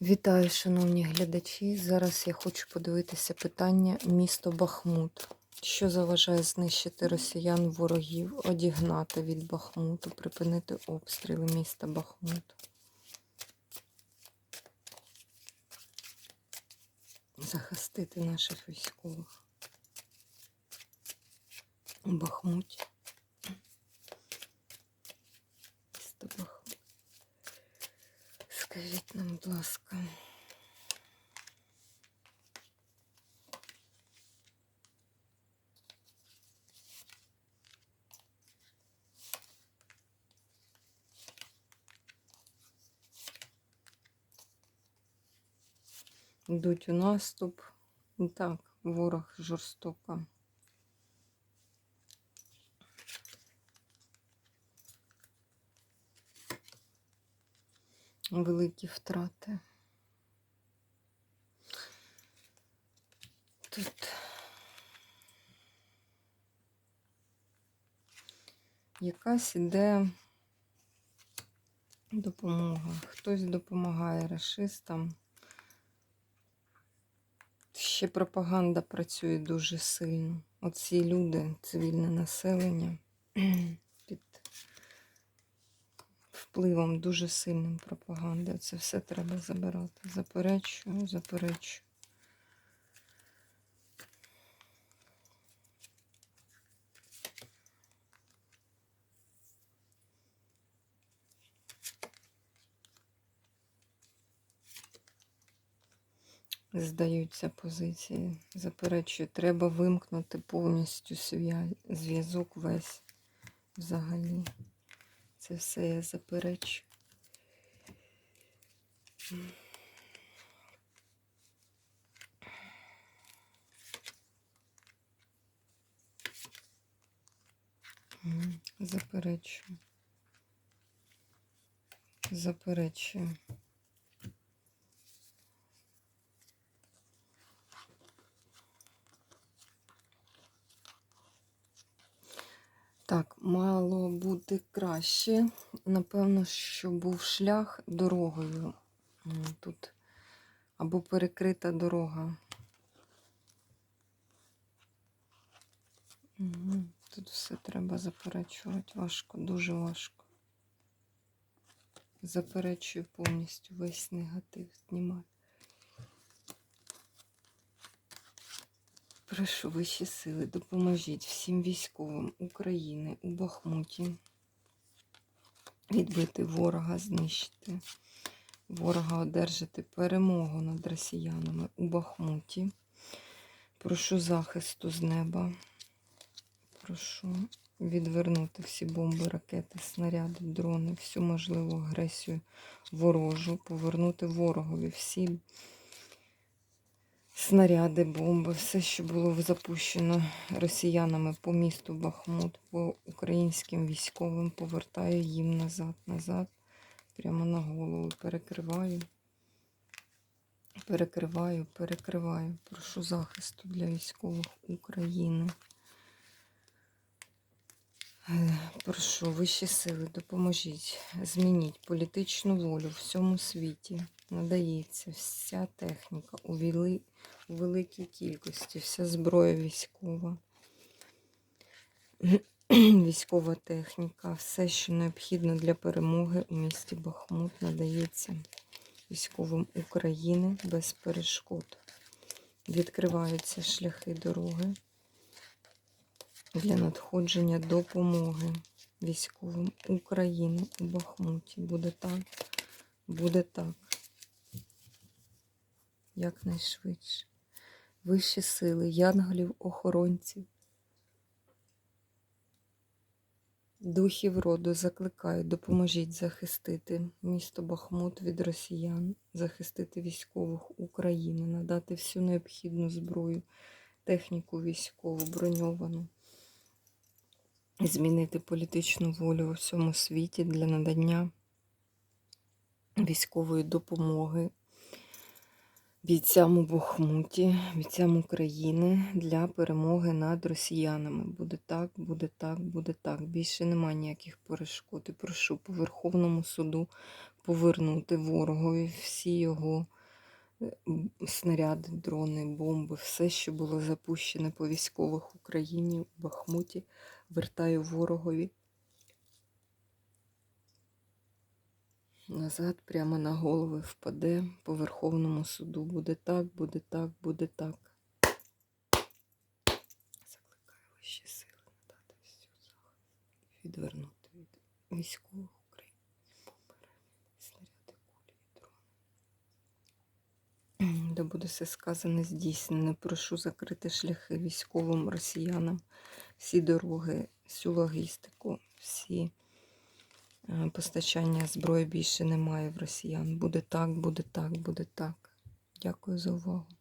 Вітаю, шановні глядачі. Зараз я хочу подивитися питання місто Бахмут. Що заважає знищити росіян ворогів, одігнати від Бахмуту, припинити обстріли міста Бахмут? Захистити наших військових у Бахмуті. Місто Бахмут. Скажіть нам, будь ласка. Йдуть у наступ. І Так, ворог жорстоко. Великі втрати. Тут якась іде допомога. Хтось допомагає расистам. Ще пропаганда працює дуже сильно. Оці люди, цивільне населення, під впливом дуже сильним пропаганди. Це все треба забирати. Заперечую, заперечую. Здаються позиції. Заперечую, треба вимкнути повністю зв'язок весь взагалі. Це все я заперечую. М, Заперечую. Заперечую. Так, мало бути краще. Напевно, що був шлях дорогою. Тут або перекрита дорога. Тут все треба заперечувати. Важко, дуже важко. Заперечую повністю весь негатив знімаю. Прошу вищі сили, допоможіть всім військовим України у Бахмуті відбити ворога, знищити ворога, одержати перемогу над росіянами у Бахмуті. Прошу захисту з неба. Прошу відвернути всі бомби, ракети, снаряди, дрони, всю можливу агресію ворожу, повернути ворогові всі снаряди, бомби, все, що було запущено росіянами по місту Бахмут, по українським військовим, повертаю їм назад, назад, прямо на голову. Перекриваю, перекриваю, перекриваю. Прошу захисту для військових України. Прошу вищі сили, допоможіть, змініть політичну волю в всьому світі. Надається вся техніка у, вели... у великій кількості, вся зброя військова, військова техніка, все, що необхідно для перемоги у місті Бахмут, надається військовим України без перешкод. Відкриваються шляхи дороги для надходження допомоги військовим України у Бахмуті. Буде так, буде так. Якнайшвидше. Вищі сили, янголів, охоронців. Духів роду закликаю, допоможіть захистити місто Бахмут від росіян, захистити військових України, надати всю необхідну зброю, техніку військову, броньовану змінити політичну волю у всьому світі для надання військової допомоги бійцям у Бахмуті, бійцям України для перемоги над росіянами. Буде так, буде так, буде так. Більше немає ніяких перешкод. І прошу по Верховному суду повернути ворогові всі його е, снаряди, дрони, бомби, все, що було запущене по військових Україні, в Бахмуті, вертаю ворогові. Назад прямо на голови впаде по Верховному суду. Буде так, буде так, буде так. Закликаю вищі сили надати всю захист відвернути від військових України снаряди, кулі. Де буде все сказане здійснене. Прошу закрити шляхи військовим росіянам, всі дороги, всю логістику, всі. Е, Постачання зброї більше немає в росіян. Буде так, буде так, буде так. Дякую за увагу.